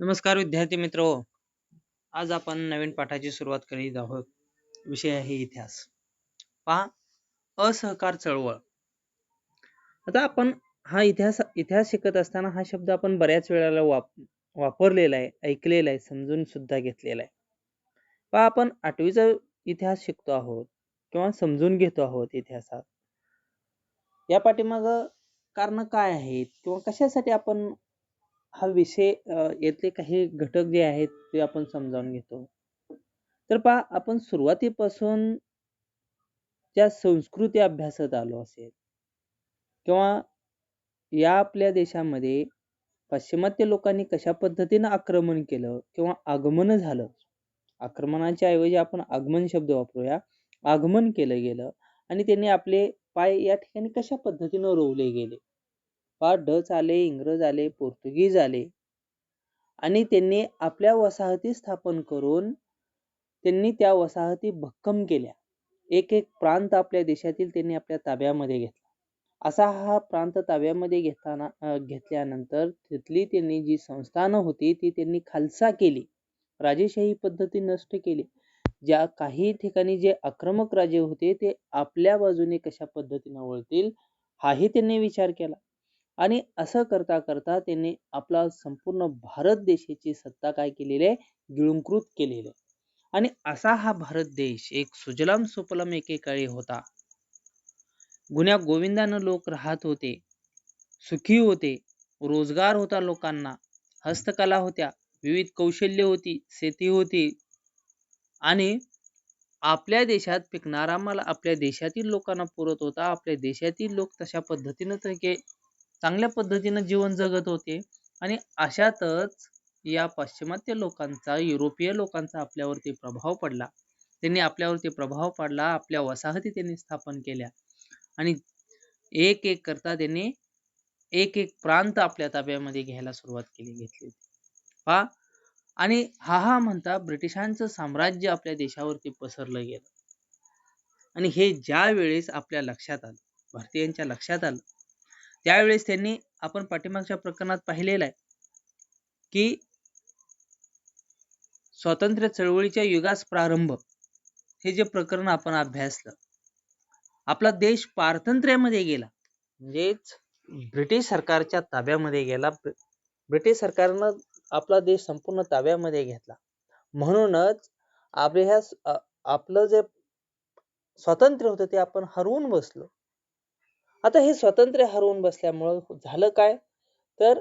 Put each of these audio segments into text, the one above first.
नमस्कार विद्यार्थी मित्र. आज आपण नवीन पाठाची सुरुवात करीत आहोत. विषय आहे इतिहास. पहा असहकार चळवळ. आता आपण हा इतिहास इतिहास शिकत असताना हा शब्द आपण बऱ्याच वेळेला वाप वापरलेला आहे ऐकलेला आहे समजून सुद्धा घेतलेला आहे. पहा आपण आठवीचा इतिहास शिकतो आहोत किंवा समजून घेतो आहोत इतिहासात. या पाठीमाग कारण काय आहेत किंवा कशासाठी आपण हा विषय यातले काही घटक जे आहेत ते आपण समजावून घेतो. तर पहा आपण सुरुवातीपासून ज्या संस्कृती अभ्यासत आलो असेल किंवा या आपल्या देशामध्ये पाश्चिमात्य लोकांनी कशा पद्धतीनं आक्रमण केलं किंवा आगमन झालं आक्रमणाच्या ऐवजी आपण आगमन शब्द वापरूया आगमन केलं गेलं आणि त्यांनी आपले पाय या ठिकाणी कशा पद्धतीनं रोवले गेले? पहा डच आले इंग्रज आले पोर्तुगीज आले. आणि त्यांनी आपल्या वसाहती स्थापन करून त्यांनी त्या वसाहती भक्कम केल्या. एक एक प्रांत आपल्या देशातील त्यांनी आपल्या ताब्यामध्ये घेतला. असा हा प्रांत ताब्यामध्ये घेताना घेतल्यानंतर तिथली त्यांनी जी संस्थानं होती ती त्यांनी खालसा केली. राजेशाही पद्धती नष्ट केली. ज्या काही ठिकाणी जे आक्रमक राजे होते ते आपल्या बाजूने कशा पद्धतीनं वळतील हाही त्यांनी विचार केला. आणि असं करता करता त्यांनी आपला संपूर्ण भारत देशाची सत्ता काय केलेली आहे? गिळंकृत केलेली आहे. आणि असा हा भारत देश एक सुजलाम सुपलम एकेकाळी होता. गुन्ह्या गोविंदानं लोक राहत होते. सुखी होते. रोजगार होता लोकांना. हस्तकला होत्या. विविध कौशल्य होती. शेती होती. आणि आपल्या देशात पिकणारा माल आपल्या देशातील लोकांना पुरत होता. आपल्या देशातील लोक तशा पद्धतीनं चांगल्या पद्धतीनं जीवन जगत होते. आणि अशातच या पाश्चिमात्य लोकांचा युरोपीय लोकांचा आपल्यावरती प्रभाव पडला. त्यांनी आपल्यावरती प्रभाव पडला आपल्या वसाहती त्यांनी स्थापन केल्या. आणि एक एक करता त्यांनी एक एक प्रांत आपल्या ताब्यामध्ये घ्यायला सुरुवात केली घेतली होती. पहा आणि हा हा म्हणता ब्रिटिशांचं साम्राज्य आपल्या देशावरती पसरलं गेलं. आणि हे ज्या वेळेस आपल्या लक्षात आलं भारतीयांच्या लक्षात आलं त्यावेळेस त्यांनी आपण पाठीमागच्या प्रकरणात पाहिलेलं आहे की स्वातंत्र्य चळवळीच्या युगास प्रारंभ हे जे प्रकरण आपण अभ्यासलं आपला देश पारतंत्र्यामध्ये गेला म्हणजेच ब्रिटिश सरकारच्या ताब्यामध्ये गेला ब्रिटिश सरकारनं आपला देश संपूर्ण ताब्यामध्ये घेतला. म्हणूनच आपल्या ह्या आपलं जे स्वातंत्र्य होतं ते आपण हरवून बसलो. आता हे स्वातंत्र्य हरवून बसल्यामुळं झालं काय? तर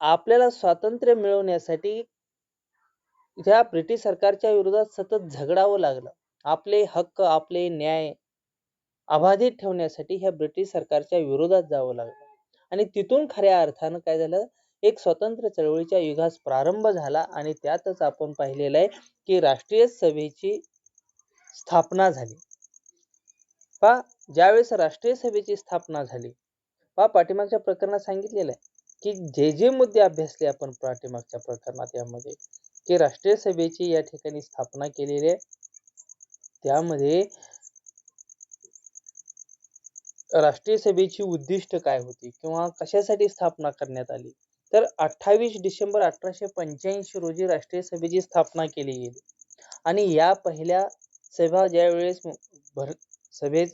आपल्याला स्वातंत्र्य मिळवण्यासाठी ह्या ब्रिटिश सरकारच्या विरोधात सतत झगडावं लागलं आपले हक्क आपले न्याय अबाधित ठेवण्यासाठी ह्या ब्रिटिश सरकारच्या विरोधात जावं लागलं. आणि तिथून खऱ्या अर्थानं काय झालं? एक स्वतंत्र चळवळीच्या युगास प्रारंभ झाला आणि त्यातच आपण पाहिलेलं आहे की राष्ट्रीय सभेची स्थापना झाली. पा ज्यावेळेस राष्ट्रीय सभेची स्थापना झाली पा पाठीमागच्या प्रकरणात सांगितलेलं आहे की जे जे मुद्दे अभ्यासले आपण पाठीमागच्या प्रकरणात यामध्ये की राष्ट्रीय सभेची या ठिकाणी स्थापना केलेली आहे त्यामध्ये राष्ट्रीय सभेची उद्दिष्ट काय होती किंवा कशासाठी स्थापना करण्यात आली? तर अठ्ठावीस डिसेंबर अठराशे पंच्याऐंशी रोजी राष्ट्रीय सभेची स्थापना केली गेली. आणि या पहिल्या सभा ज्यावेळेस भर सभेत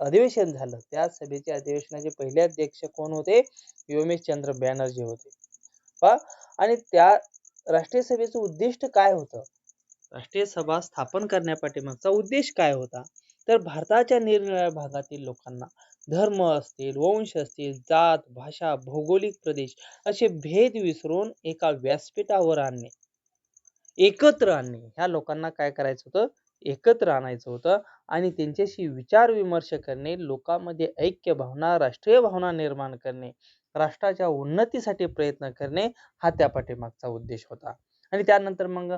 अधिवेशन झालं. त्या सभेच्या अधिवेशनाचे पहिले अध्यक्ष कोण होते? व्योमेश चंद्र बॅनर्जी होते. पा आणि त्या राष्ट्रीय सभेचं उद्दिष्ट काय होतं? राष्ट्रीय सभा स्थापन करण्यापाठीमागचा उद्देश काय होता? तर भारताच्या निरनिराळ्या भागातील लोकांना धर्म असतील वंश असतील जात भाषा भौगोलिक प्रदेश असे भेद विसरून एका व्यासपीठावर आणणे एकत्र आणणे. ह्या लोकांना काय करायचं होतं? एकत्र आणायचं होतं आणि त्यांच्याशी विचार विमर्श करणे लोकांमध्ये ऐक्य भावना राष्ट्रीय भावना निर्माण करणे राष्ट्राच्या उन्नतीसाठी प्रयत्न करणे हा त्या पाठीमागचा उद्देश होता. आणि त्यानंतर मग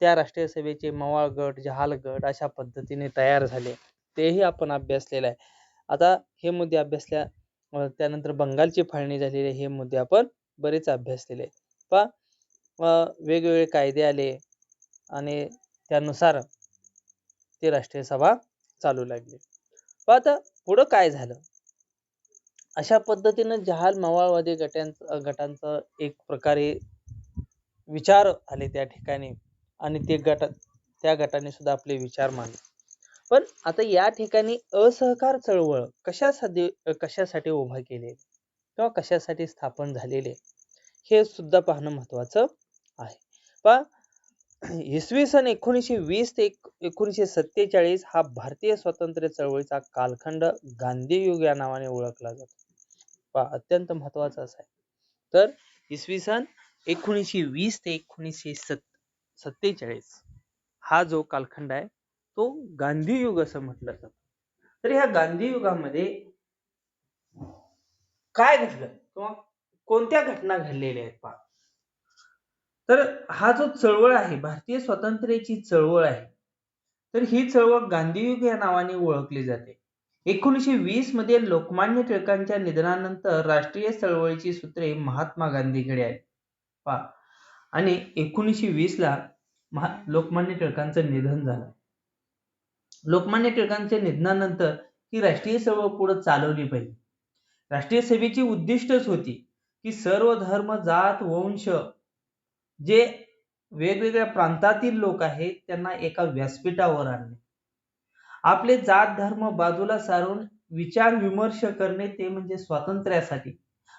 त्या राष्ट्रीय सभेचे मवाळ गट जहाल गट अशा पद्धतीने तयार झाले. तेही आपण अभ्यासलेलं आहे. आता हे मुद्दे अभ्यासल्या त्यानंतर बंगालची फाळणी झालेली हे मुद्दे आपण बरेच अभ्यासलेले पा वेगवेगळे कायदे आले आणि त्यानुसार ते राष्ट्रीय सभा चालू लागली. पण आता पुढं काय झालं? अशा पद्धतीनं जहाल मवाळवादी गटांचं गटांचं एक प्रकारे विचार आले त्या ठिकाणी आणि ते गट त्या गटाने सुद्धा आपले विचार मांडले. पण आता या ठिकाणी असहकार चळवळ कशासाठी कशासाठी उभा केली किंवा कशासाठी स्थापन झालेले हे सुद्धा पाहणं महत्वाचं आहे. पा इसवी सन एकोणीसशे वीस ते एकोणीसशे सत्तेचाळीस हा भारतीय स्वातंत्र्य चळवळीचा कालखंड गांधीयुग या नावाने ओळखला जातो. पहा अत्यंत महत्त्वाचा असा आहे. तर इसवी सन एकोणीसशे वीस ते एकोणीसशे सत् सत्तेचाळीस हा जो कालखंड आहे तो गांधीयुग असं म्हटलं जात. तर ह्या गांधीयुगामध्ये काय घडलं? किंवा कोणत्या घटना घडलेल्या आहेत? पहा तर हा जो चळवळ आहे भारतीय स्वातंत्र्याची चळवळ आहे तर ही चळवळ गांधीयुग या नावाने ओळखली जाते. एकोणीसशे वीसमध्ये लोकमान्य टिळकांच्या निधनानंतर राष्ट्रीय चळवळीची सूत्रे महात्मा गांधीकडे आहेत पा आणि एकोणीसशे वीस ला महा लोकमान्य टिळकांचं निधन झालं. लोकमान्य टिळकांच्या निधनानंतर ही राष्ट्रीय चळवळ पुढे चालवली पाहिजे. राष्ट्रीय सेवेची उद्दिष्टच होती की सर्व धर्म जात वंश जे वेगवेगळ्या प्रांतातील लोक आहेत त्यांना एका व्यासपीठावर आणणे आपले जात धर्म बाजूला सारून विचार विमर्श करणे ते म्हणजे स्वातंत्र्यासाठी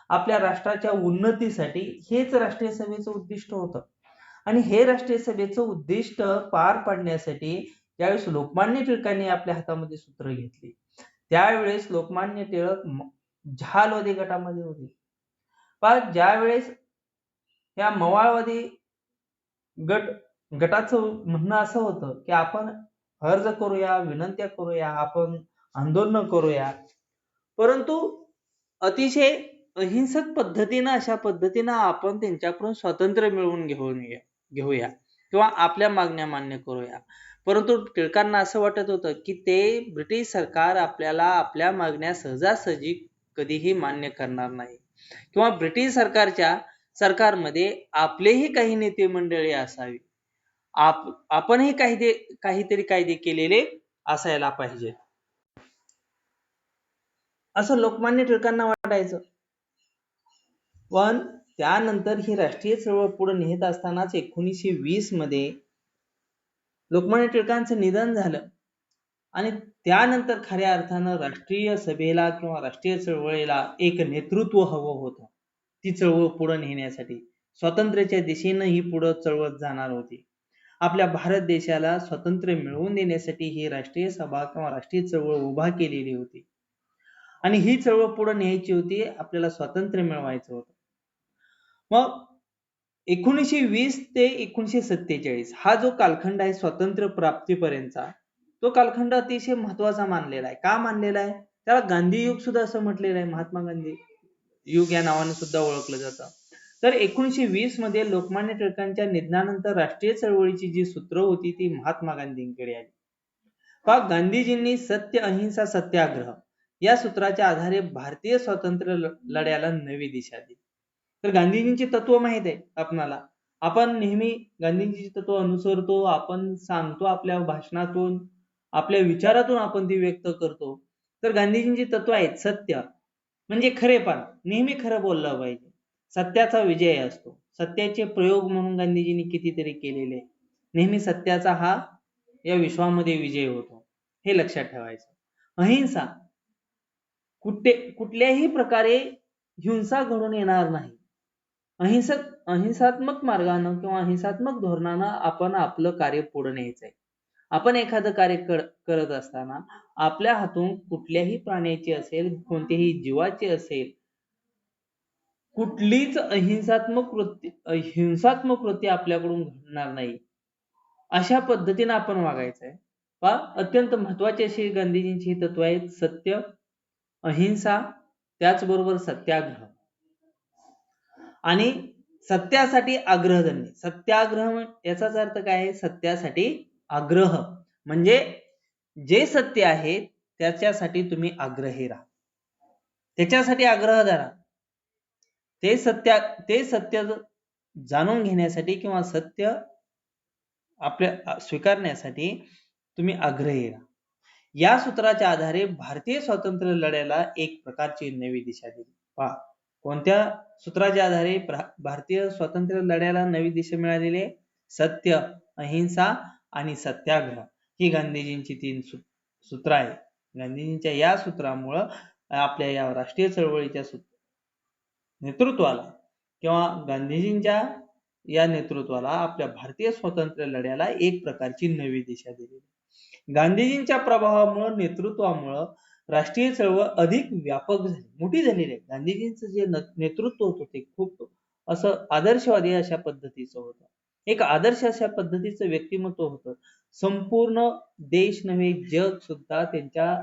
आपल्या राष्ट्राच्या उन्नतीसाठी हेच राष्ट्रीय सभेचं उद्दिष्ट होतं. आणि हे राष्ट्रीय सभेचं उद्दिष्ट पार पाडण्यासाठी ज्यावेळेस लोकमान्य टिळकांनी आपल्या हातामध्ये सूत्र घेतली त्यावेळेस लोकमान्य टिळक झालवादी गटामध्ये होते. पण ज्यावेळेस या मवाळवादी गट गटाचं म्हणणं असं होतं की आपण अर्ज करूया विनंत्या करूया आपण आंदोलन करूया. परंतु अतिशय अहिंसक पद्धतीनं अशा पद्धतीनं आपण त्यांच्याकडून स्वातंत्र्य मिळवून घेऊन घेऊया किंवा आपल्या मागण्या मान्य करूया. परंतु टिळकांना असं वाटत होतं की ते ब्रिटिश सरकार आपल्याला आपल्या मागण्या सहजासहजी कधीही मान्य करणार नाही. किंवा ब्रिटिश सरकारच्या सरकारमध्ये आपलेही काही नेते मंडळी असावी. आप आपणही काही काहीतरी कायदे केलेले असायला पाहिजे. असं लोकमान्य टिळकांना वाटायचं. पण त्यानंतर ही राष्ट्रीय चळवळ पुढे नेत असतानाच एकोणीसशे वीसमध्ये लोकमान्य टिळकांचं निधन झालं. आणि त्यानंतर खऱ्या अर्थानं राष्ट्रीय सभेला किंवा राष्ट्रीय चळवळीला एक नेतृत्व हवं होतं. ती चळवळ पुढे नेण्यासाठी स्वातंत्र्याच्या दिशेनं ही पुढे चळवळ जाणार होती. आपल्या भारत देशाला स्वातंत्र्य मिळवून देण्यासाठी ही राष्ट्रीय सभा किंवा राष्ट्रीय चळवळ उभा केलेली होती. आणि ही चळवळ पुढे न्यायची होती आपल्याला स्वातंत्र्य मिळवायचं होतं. मग एकोणीसशे वीस ते एकोणीसशे सत्तेचाळीस हा जो कालखंड आहे स्वातंत्र्य प्राप्तीपर्यंतचा तो कालखंड अतिशय महत्त्वाचा मानलेला आहे. का मानलेला आहे? त्याला गांधी युग सुद्धा असं म्हटलेलं आहे महात्मा गांधी. युग या नावाने सुद्धा ओळखलं जातं. तर एकोणीशे वीसमध्ये लोकमान्य टिळकांच्या निधनानंतर राष्ट्रीय चळवळीची जी सूत्र होती ती महात्मा गांधींकडे आली. पहा गांधीजींनी सत्य अहिंसा सत्याग्रह या सूत्राच्या आधारे भारतीय स्वातंत्र्य लढ्याला नवी दिशा दिली. तर गांधीजींची तत्व माहीत आहे आपणाला. आपण नेहमी गांधीजींची तत्व अनुसरतो आपण सांगतो आपल्या भाषणातून आपल्या विचारातून आपण ती व्यक्त करतो. तर गांधीजींची तत्व आहेत सत्य म्हणजे खरेपण नेहमी खरं बोललं पाहिजे. सत्याचा विजय असतो. सत्याचे प्रयोग म्हणून गांधीजींनी कितीतरी केलेले. नेहमी सत्याचा हा या विश्वामध्ये विजय होतो. हे लक्षात ठेवायचं. अहिंसा कुठे कुठल्याही प्रकारे हिंसा घडून येणार नाही. अहिंसक अहिंसात्मक मार्गानं किंवा अहिंसात्मक धोरणानं आपण आपलं कार्य पुढे न्यायचंय. आपण एखादं कार्य करत असताना आपल्या हातून कुठल्याही प्राण्याची असेल कोणत्याही जीवाची असेल कुठलीच अहिंसात्मक कृती हिंसात्मक कृत्य आपल्याकडून घडणार नाही. अशा पद्धतीने आपण वागायचं आहे वा अत्यंत महत्वाची अशी गांधीजींची तत्व आहेत सत्य अहिंसा त्याचबरोबर सत्याग्रह. आणि सत्यासाठी आग्रह धरणे. सत्याग्रह याचाच अर्थ काय आहे? सत्यासाठी आग्रह. म्हणजे जे सत्य आहे त्याच्यासाठी तुम्ही आग्रही राहा. त्याच्यासाठी आग्रह धरा. ते सत्य ते सत्य जाणून घेण्यासाठी किंवा सत्य आपल्या स्वीकारण्यासाठी तुम्ही आग्रही राहा. या सूत्राच्या आधारे भारतीय स्वातंत्र्य लढ्याला एक प्रकारची नवी दिशा दिली. पहा कोणत्या सूत्राच्या आधारे भारतीय स्वातंत्र्य लढ्याला नवी दिशा मिळालेली आहे? सत्य अहिंसा आणि सत्याग्रह. ही गांधीजींची तीन सूत्र आहे गांधीजींच्या या सूत्रामुळं आपल्या या राष्ट्रीय चळवळीच्या नेतृत्वाला किंवा गांधीजींच्या या नेतृत्वाला आपल्या भारतीय स्वातंत्र्य लढ्याला एक प्रकारची नवी दिशा दिली. गांधीजींच्या प्रभावामुळं नेतृत्वामुळं राष्ट्रीय चळवळ अधिक व्यापक झाली मोठी झालेली आहे गांधीजींचं जे नेतृत्व होतं ते खूप असं आदर्शवादी अशा पद्धतीचं होतं. एक आदर्श अशा पद्धतीचं व्यक्तिमत्व होतं. संपूर्ण देश नव्हे जग सुद्धा त्यांच्या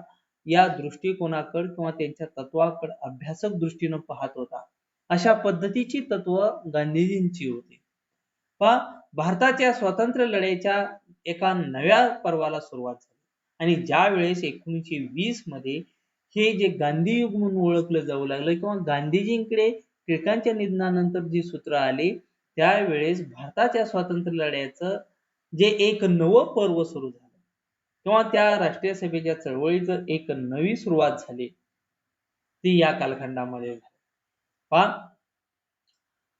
या दृष्टिकोनाकडे किंवा त्यांच्या तत्वाकडे अभ्यासक दृष्टीनं पाहत होता. अशा पद्धतीची तत्व गांधीजींची होती. पहा भारताच्या स्वातंत्र्य लढ्याच्या एका नव्या पर्वाला सुरुवात झाली. आणि ज्या वेळेस एकोणीसशे वीसमध्ये हे जे गांधी युग म्हणून ओळखलं जाऊ लागलं किंवा गांधीजींकडे टिळकांच्या निधनानंतर जी सूत्र आली त्यावेळेस भारताच्या स्वातंत्र्य लढ्याचं जे एक नवं पर्व सुरू झालं. किंवा त्या राष्ट्रीय सभेच्या चळवळीचं एक नवी सुरुवात झाली. ती या कालखंडामध्ये झाली. पहा.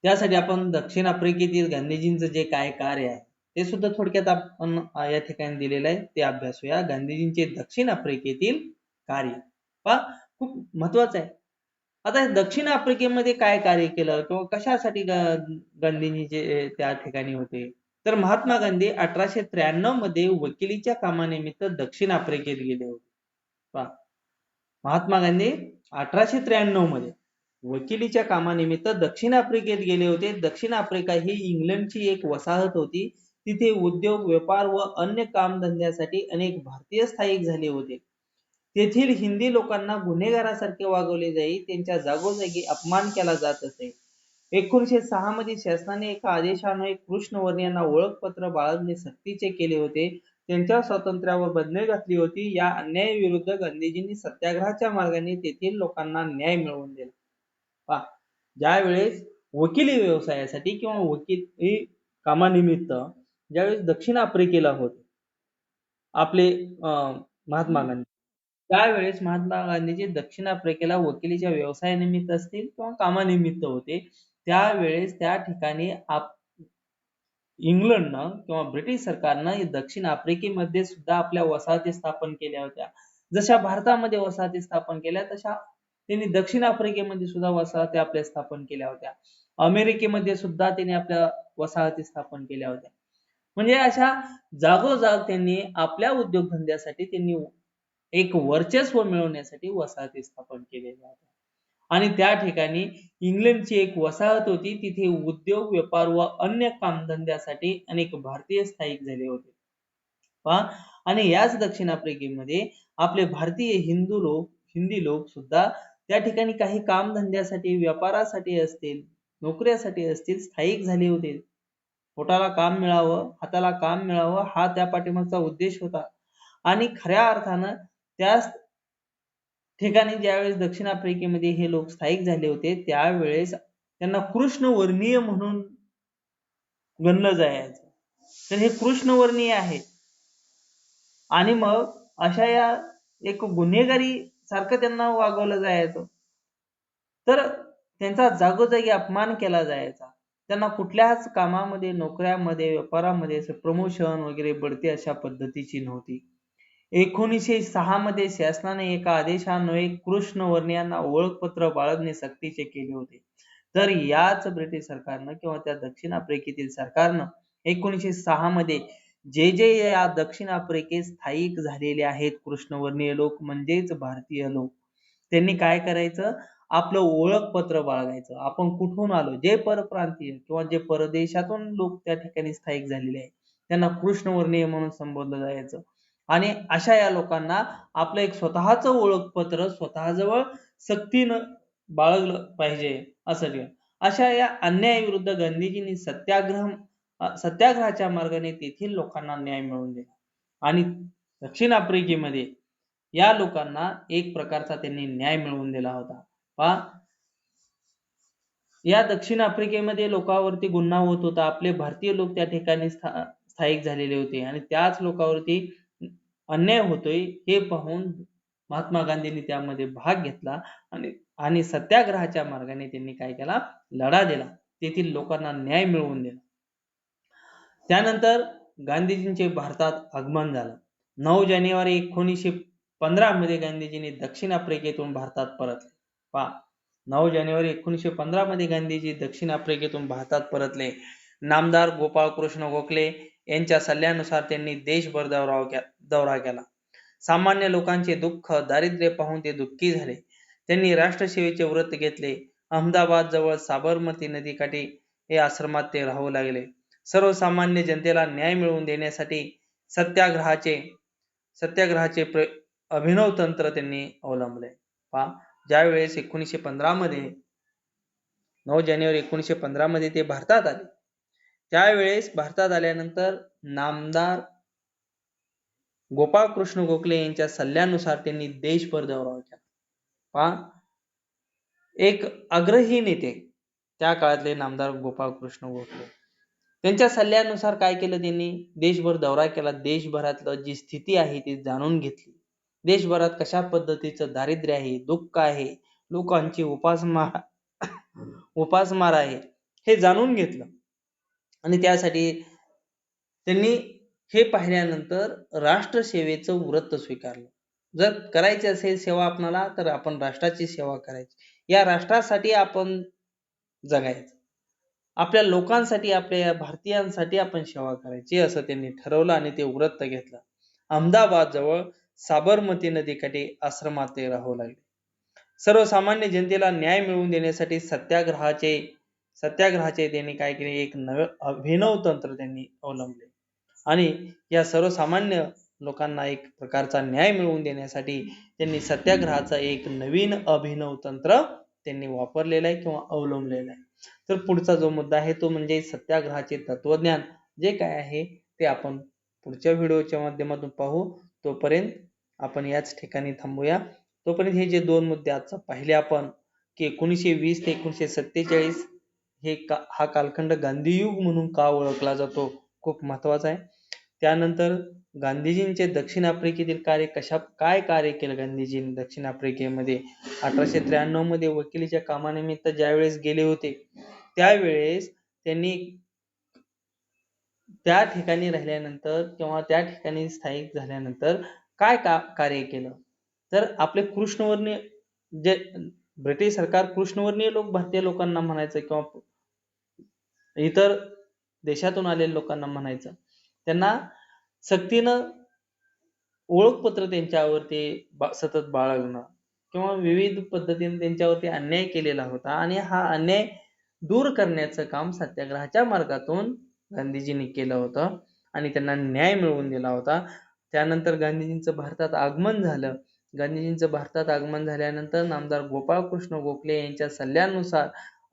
त्यासाठी आपण दक्षिण आफ्रिकेतील गांधीजींचं जे काय कार्य आहे ते सुद्धा थोडक्यात आपण या ठिकाणी दिलेलं आहे. ते अभ्यासूया. गांधीजींचे दक्षिण आफ्रिकेतील कार्य. पहा. खूप महत्वाचं आहे. आता दक्षिण आफ्रिकेमध्ये काय कार्य केलं? किंवा कशासाठी गा- गांधीजीचे त्या ठिकाणी होते? तर महात्मा गांधी अठराशे त्र्याण्णवमध्ये वकिलीच्या कामानिमित्त दक्षिण आफ्रिकेत गेले होते. महात्मा गांधी अठराशे त्र्याण्णवमध्ये वकिलीच्या कामानिमित्त दक्षिण आफ्रिकेत गेले होते. दक्षिण आफ्रिका ही इंग्लंडची एक वसाहत होती. तिथे उद्योग व्यापार व अन्य कामधंद्यासाठी अनेक भारतीय स्थायिक झाले होते. तेथील हिंदी लोकांना गुन्हेगारासारखे वागवले जाई त्यांच्या जागोजागी अपमान केला जात असे. एकोणीशे सहा मध्ये शासनाने एका आदेशाने कृष्णवर्णी यांना ओळखपत्र बाळगणे सक्तीचे केले होते. त्यांच्या स्वातंत्र्यावर बंधने घातली होती. या अन्यायाविरुद्ध गांधीजींनी सत्याग्रहाच्या मार्गाने तेथील लोकांना न्याय मिळवून दिला. पा ज्यावेळेस वकिली व्यवसायासाठी किंवा वकिली कामानिमित्त ज्यावेळेस दक्षिण आफ्रिकेला होते आपले अं, महात्मा गांधी त्यावेळेस महात्मा गांधीजी दक्षिण आफ्रिकेला वकिलीच्या व्यवसायानिमित्त असतील किंवा कामानिमित्त होते त्यावेळेस त्या ठिकाणी आप इंग्लंडनं किंवा ब्रिटिश सरकारनं दक्षिण आफ्रिकेमध्ये सुद्धा आपल्या वसाहती स्थापन केल्या होत्या. जशा भारतामध्ये वसाहती स्थापन केल्या तशा त्यांनी दक्षिण आफ्रिकेमध्ये सुद्धा वसाहती आपल्या स्थापन केल्या होत्या. अमेरिकेमध्ये सुद्धा त्यांनी आपल्या वसाहती स्थापन केल्या होत्या. म्हणजे अशा जागोजाग त्यांनी आपल्या उद्योगधंद्यासाठी त्यांनी एक वर्चस्व मिळवण्यासाठी वसाहती स्थापन केलेल्या होत्या आणि त्या ठिकाणी इंग्लंडची एक वसाहत होती. तिथे उद्योग व्यापार व अन्य कामधंद्यासाठी अनेक भारतीय स्थायिक झाले होते. पहा. आणि याच दक्षिण आफ्रिकेमध्ये आपले भारतीय हिंदू लोक हिंदी लोक सुद्धा त्या ठिकाणी काही कामधंद्यासाठी व्यापारासाठी असतील नोकऱ्यासाठी असतील स्थायिक झाले होते. पोटाला काम मिळावं हाताला काम मिळावं हा त्या पाठीमागचा उद्देश होता. आणि खऱ्या अर्थानं त्याच ठिकाणी ज्यावेळेस दक्षिण आफ्रिकेमध्ये हे लोक स्थायिक झाले होते त्यावेळेस त्यांना कृष्णवर्णीय म्हणून गणलं जायचं. तर हे कृष्णवर्णीय आहे. आणि मग अशा या एक गुन्हेगारी सारखं त्यांना वागवलं जायचं. तर त्यांचा जागोजागी अपमान केला जायचा. त्यांना कुठल्याच कामामध्ये नोकऱ्यामध्ये व्यापारामध्ये प्रमोशन वगैरे बढती अशा पद्धतीची नव्हती. एकोणीसशे सहा मध्ये शासनाने एका आदेशान्वये कृष्णवर्णीयांना ओळखपत्र बाळगणे सक्तीचे केले होते. तर याच ब्रिटिश सरकारनं किंवा त्या दक्षिण आफ्रिकेतील सरकारनं एकोणीसशे सहा मध्ये जे जे या दक्षिण आफ्रिकेत स्थायिक झालेले आहेत कृष्णवर्णीय लोक म्हणजेच भारतीय लोक त्यांनी काय करायचं? आपलं ओळखपत्र बाळगायचं. आपण कुठून आलो? जे परप्रांतीय किंवा जे परदेशातून लोक त्या ठिकाणी स्थायिक झालेले आहेत त्यांना कृष्णवर्णीय म्हणून संबोधलं जायचं. आणि अशा या लोकांना आपलं एक स्वतःच ओळखपत्र स्वतःजवळ सक्तीनं बाळगलं पाहिजे असं अशा या अन्यायाविरुद्ध गांधीजींनी सत्याग्रह सत्याग्रहाच्या मार्गाने तेथील लोकांना न्याय मिळवून दिला. आणि दक्षिण आफ्रिकेमध्ये या लोकांना एक प्रकारचा त्यांनी न्याय मिळवून दिला होता. पहा या दक्षिण आफ्रिकेमध्ये लोकांवरती गुन्हा होत होता. आपले भारतीय लोक त्या ठिकाणी स्था- स्थायिक झालेले होते आणि त्याच लोकांवरती अन्याय होतोय हे पाहून महात्मा गांधींनी त्यामध्ये भाग घेतला आणि आणि सत्याग्रहाच्या मार्गाने त्यांनी काय केला? लढा दिला. तेथील लोकांना न्याय मिळवून दिला. त्यानंतर गांधीजींचे भारतात आगमन झालं. नऊ जानेवारी एकोणीसशे पंधरा मध्ये गांधीजींनी दक्षिण आफ्रिकेतून भारतात परतले. पहा नऊ जानेवारी एकोणीसशे पंधरा मध्ये गांधीजी दक्षिण आफ्रिकेतून भारतात परतले. नामदार गोपाळकृष्ण गोखले यांच्या सल्ल्यानुसार त्यांनी देशभर दौरा दौरा केला. सामान्य लोकांचे दुःख दारिद्र्य पाहून ते दुःखी झाले. त्यांनी राष्ट्रसेवेचे व्रत घेतले. अहमदाबाद जवळ साबरमती नदीकाठी हे आश्रमात ते राहू लागले. सर्वसामान्य जनतेला न्याय मिळवून देण्यासाठी सत्याग्रहाचे सत्याग्रहाचे प्र अभिनव तंत्र त्यांनी अवलंबले. पहा ज्यावेळेस एकोणीसशे पंधरा मध्ये नऊ जानेवारी एकोणीसशे पंधरा मध्ये ते भारतात आले त्यावेळेस भारतात आल्यानंतर नामदार गोपाळकृष्ण गोखले यांच्या सल्ल्यानुसार त्यांनी देशभर दौरा केला. पहा एक आग्रही नेते त्या काळातले नामदार गोपाळकृष्ण गोखले. त्यांच्या सल्ल्यानुसार काय केलं त्यांनी? देशभर दौरा केला. देशभरातलं जी स्थिती आहे ती जाणून घेतली. देशभरात कशा पद्धतीचं दारिद्र्य आहे दुःख आहे लोकांची उपासमार उपासमार आहे हे जाणून घेतलं. आणि त्यासाठी त्यांनी हे पाहिल्यानंतर राष्ट्रसेवेचं व्रत स्वीकारलं. जर करायची असेल सेवा आपणाला तर आपण राष्ट्राची सेवा करायची. या राष्ट्रासाठी आपण जगायचं. आपल्या लोकांसाठी आपल्या भारतीयांसाठी आपण सेवा करायची असं त्यांनी ठरवलं आणि ते व्रत घेतलं. अहमदाबाद जवळ साबरमती नदीकाठी आश्रमात ते राहू लागले. सर्वसामान्य जनतेला न्याय मिळवून देण्यासाठी सत्याग्रहाचे सत्याग्रहाचे त्यांनी काय केले? एक नव अभिनव तंत्र त्यांनी अवलंबले. आणि या सर्वसामान्य लोकांना एक प्रकारचा न्याय मिळवून देण्यासाठी त्यांनी सत्याग्रहाचा एक नवीन अभिनव तंत्र त्यांनी वापरलेलं आहे किंवा अवलंबलेला आहे. तर पुढचा जो मुद्दा आहे तो म्हणजे सत्याग्रहाचे तत्वज्ञान. जे काय आहे ते आपण पुढच्या व्हिडिओच्या माध्यमातून पाहू. तोपर्यंत आपण याच ठिकाणी थांबूया. तोपर्यंत हे जे दोन मुद्दे आजचा पाहिले आपण की एकोणीसशे वीस ते एकोणीसशे सत्तेचाळीस हे का हा कालखंड गांधीयुग म्हणून का ओळखला जातो? खूप महत्त्वाचा आहे. त्यानंतर गांधीजींचे दक्षिण आफ्रिकेतील कार्य कशा काय कार्य केलं गांधीजींनी दक्षिण आफ्रिकेमध्ये? अठराशे त्र्याण्णवमध्ये वकिलीच्या कामानिमित्त ज्यावेळेस गेले होते त्यावेळेस त्यांनी त्या ठिकाणी राहिल्यानंतर किंवा त्या ठिकाणी स्थायिक झाल्यानंतर काय का कार्य केलं? तर आपले कृष्णवर्णीय जे ब्रिटिश सरकार कृष्णवर्णीय लोक भारतीय लोकांना म्हणायचं किंवा इतर देशातून आलेल्या लोकांना म्हणायचं. त्यांना सक्तीनं ओळखपत्र त्यांच्यावरती बा- सतत बाळगणं किंवा विविध पद्धतीने त्यांच्यावरती अन्याय केलेला होता आणि हा अन्याय दूर करण्याचं काम सत्याग्रहाच्या मार्गातून गांधीजींनी केलं होतं आणि त्यांना न्याय मिळवून दिला होता. त्यानंतर गांधीजींचं भारतात आगमन झालं. गांधीजींचं भारतात आगमन झाल्यानंतर नामदार गोपाळकृष्ण गोखले यांच्या सल्ल्यानुसार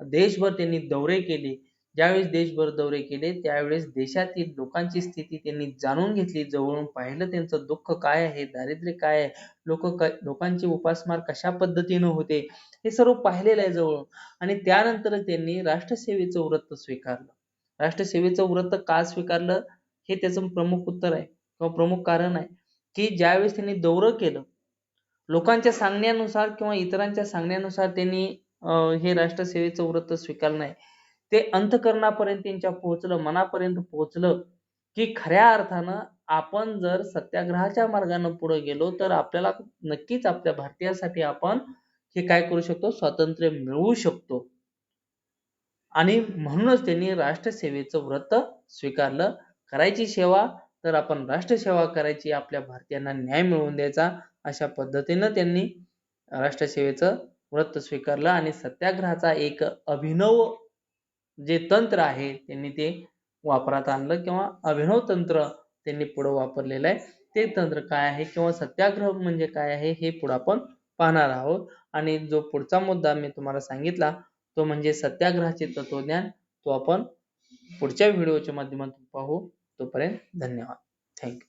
देशभर त्यांनी दौरे केले. ज्यावेळेस देशभर दौरे केले त्यावेळेस देशातील लोकांची स्थिती त्यांनी जाणून घेतली. जवळून पाहिलं त्यांचं दुःख काय आहे दारिद्र्य काय आहे लोक लोकांची उपासमार कशा पद्धतीनं होते हे सर्व पाहिलेलं आहे जवळून. आणि त्यानंतर त्यांनी राष्ट्रसेवेचं व्रत स्वीकारलं. राष्ट्रसेवेचं व्रत का स्वीकारलं हे त्याचं प्रमुख उत्तर आहे किंवा प्रमुख कारण आहे की ज्यावेळेस त्यांनी दौरं केलं लोकांच्या सांगण्यानुसार किंवा इतरांच्या सांगण्यानुसार त्यांनी अं, हे राष्ट्रसेवेचं व्रत स्वीकारलं नाही. ते अंतकरणापर्यंत त्यांच्या पोहोचलं मनापर्यंत पोहोचलं की खऱ्या अर्थानं आपण जर सत्याग्रहाच्या मार्गाने पुढे गेलो तर आपल्याला नक्कीच आपल्या भारतीयासाठी आपण हे काय करू शकतो? स्वातंत्र्य मिळवू शकतो. आणि म्हणूनच त्यांनी राष्ट्रसेवेचं व्रत स्वीकारलं. करायची सेवा तर आपण राष्ट्रसेवा करायची आपल्या भारतीयांना न्याय मिळवून द्यायचा अशा पद्धतीनं त्यांनी राष्ट्रसेवेचं व्रत स्वीकारलं आणि सत्याग्रहाचा एक अभिनव जे तंत्र आहे त्यांनी ते वापरात आणलं किंवा अभिनव तंत्र त्यांनी पुढे वापरलेलं आहे. ते तंत्र काय आहे किंवा सत्याग्रह म्हणजे काय आहे हे पुढं आपण पाहणार आहोत. आणि जो पुढचा मुद्दा मी तुम्हाला सांगितला तो म्हणजे सत्याग्रहाचे तत्वज्ञान तो आपण पुढच्या व्हिडिओच्या माध्यमातून पाहू. तोपर्यंत धन्यवाद. थँक्यू